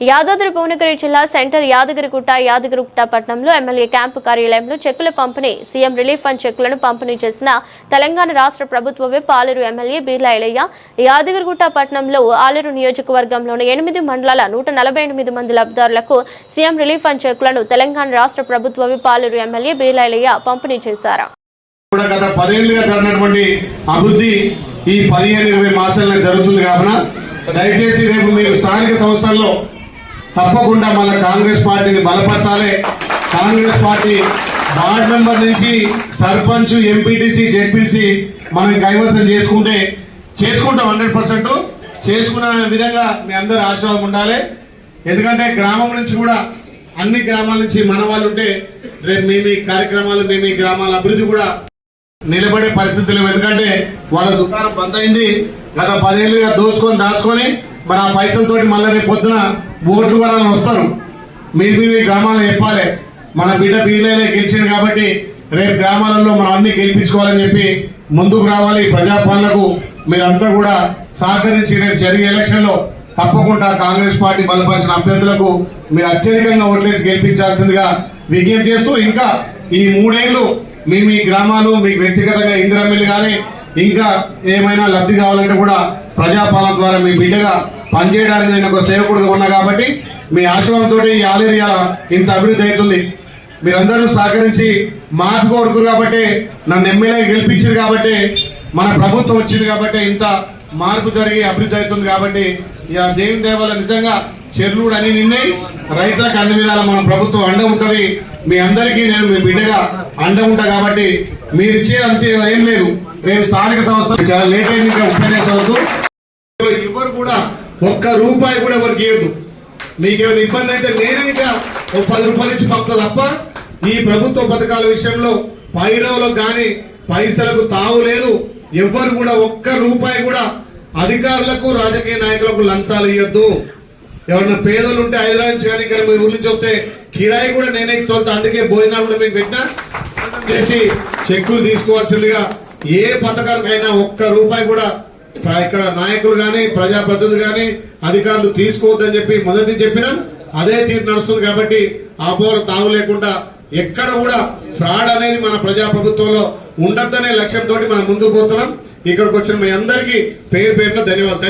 యాదాద్రి భువనగిరి జిల్లా సెంటర్ యాదగిరిగుట్ట యాదగిరిగుట్ట పట్టణంలో MLA camp కార్యాలయంలో చెక్కుల పంపిణీ సీఎం రిలీఫ్ ఫండ్ చెక్కులను పంపిణీ చేసిన తెలంగాణ రాష్ట్ర ప్రభుత్వ విప్ ఆలేరు ఎమ్మెల్యే బీర్లా ఇలయ్య యాదగిరిగుట్ట పట్టణంలో ఆలేరు నియోజకవర్గంలోని ఎనిమిది మండలాల నూట నలభై ఎనిమిది మంది లబ్ధిదారులకు సీఎం రిలీఫ్ ఫండ్ చెక్కులను తెలంగాణ రాష్ట్ర ప్రభుత్వ విప్ ఆలేరు ఎమ్మెల్యే బీర్లా ఇలయ్య పంపిణీ చేశారు. గత పదేళ్ళుగా జరిగినటువంటి అభివృద్ధి ఈ పదిహేను ఇరవై జరుగుతుంది కావున దయచేసి రేపు మీరు స్థానిక సంస్థల్లో తప్పకుండా మళ్ళీ కాంగ్రెస్ పార్టీని బలపరచాలి. కాంగ్రెస్ పార్టీ వార్డ్ మెంబర్ నుంచి సర్పంచ్ ఎంపీటీసీ జెడ్పీసీ మనం కైవసం చేసుకుంటే చేసుకుంటాం హండ్రెడ్ పర్సెంట్. చేసుకున్న విధంగా మీ అందరి ఆశీర్వాదం ఉండాలి. ఎందుకంటే గ్రామం నుంచి కూడా అన్ని గ్రామాల నుంచి మన వాళ్ళు ఉంటే రేపు మేము కార్యక్రమాలు మేము గ్రామాల అభివృద్ధి కూడా నిలబడే పరిస్థితులు ఎందుకంటే వాళ్ళ దుకాణం బంద్ అయింది. గత పదేళ్ళుగా దోచుకొని దాచుకొని మరి ఆ పైసలతోటి మళ్ళీ రేపు పొద్దున ఓట్లు వాళ్ళని వస్తారు. మీరు మీరు మీ గ్రామాలను చెప్పాలి. మన బిడ్డ బీలైనా గెలిచింది కాబట్టి రేపు గ్రామాలలో మనం అన్ని గెలిపించుకోవాలని చెప్పి ముందుకు రావాలి. ప్రజాపాలనకు మీరంతా కూడా సహకరించి రేపు జరిగే ఎలక్షన్లో తప్పకుండా కాంగ్రెస్ పార్టీ బలపరిచిన అభ్యర్థులకు మీరు అత్యధికంగా ఓట్లేసి గెలిపించాల్సిందిగా విజ్ఞప్తి చేస్తూ ఇంకా ఈ మూడేళ్ళు మీ మీ గ్రామాలు మీకు వ్యక్తిగతంగా ఇందిరమిల్లు కానీ ఇంకా ఏమైనా లబ్ధి కావాలంటే కూడా ప్రజాపాలన ద్వారా మీ బిడ్డగా పనిచేయడానికి నేను ఒక సేవకుడుగా ఉన్నా కాబట్టి మీ ఆశ్రమంతో ఈ ఆలేరియా ఇంత అభివృద్ధి అవుతుంది. మీరందరూ సహకరించి మార్పు కోరుకురు కాబట్టి నన్ను ఎమ్మెల్యే గెలిపించారు కాబట్టి మన ప్రభుత్వం వచ్చింది కాబట్టి ఇంత మార్పు జరిగి అభివృద్ధి అవుతుంది కాబట్టి ఇక దేవుని దేవాల నిజంగా చెర్లు కూడా అన్ని నిన్నాయి రైతులకు అన్ని విధాల మన ప్రభుత్వం అండ ఉంటుంది. మీ అందరికీ నేను మీ బిడ్డగా అండ ఉంటా కాబట్టి మీరు ఇచ్చే అంతే ఏం లేదు. రేపు స్థానిక సంస్థ చాలా లేట్ అయింది ఇంకా ఉపన్యాసం ఎవరు కూడా ఒక్క రూపాయి కూడా ఎవరికి ఇవ్వద్దు మీకేమైనా ఇబ్బంది అయితే నేనే ఇంకా ఒక పది రూపాయలు ఇచ్చి పంపుతా తప్ప ఈ ప్రభుత్వ పథకాల విషయంలో పైరవులకు కానీ పైసలకు తావు లేదు. ఎవ్వరు కూడా ఒక్క రూపాయి కూడా అధికారులకు రాజకీయ నాయకులకు లంచాలు ఇవ్వద్దు ఎవరైనా పేదలు ఉంటే హైదరాబాద్ నుంచి కానీ ఇక్కడ మీ ఊరి నుంచి వస్తే కిరాయి కూడా నేనే తోలుతా అందుకే భోజనాలు కూడా మీకు పెట్టినా. చేసి చెక్కులు తీసుకోవచ్చుగా ఏ పథకానికైనా ఒక్క రూపాయి కూడా ఇక్కడ నాయకులు గాని ప్రజాప్రతినిధులు గాని అధికారులు తీసుకోవద్దని చెప్పి మొదటి చెప్పినాం అదే తీరు నడుస్తుంది కాబట్టి ఆపోరు తావు లేకుండా ఎక్కడ కూడా ఫ్రాడ్ అనేది మన ప్రజాప్రభుత్వంలో ఉండద్దనే లక్ష్యంతో మనం ముందుకు పోతున్నాం. ఇక్కడికి వచ్చిన మీ అందరికీ పేరు పేరున ధన్యవాదాలు.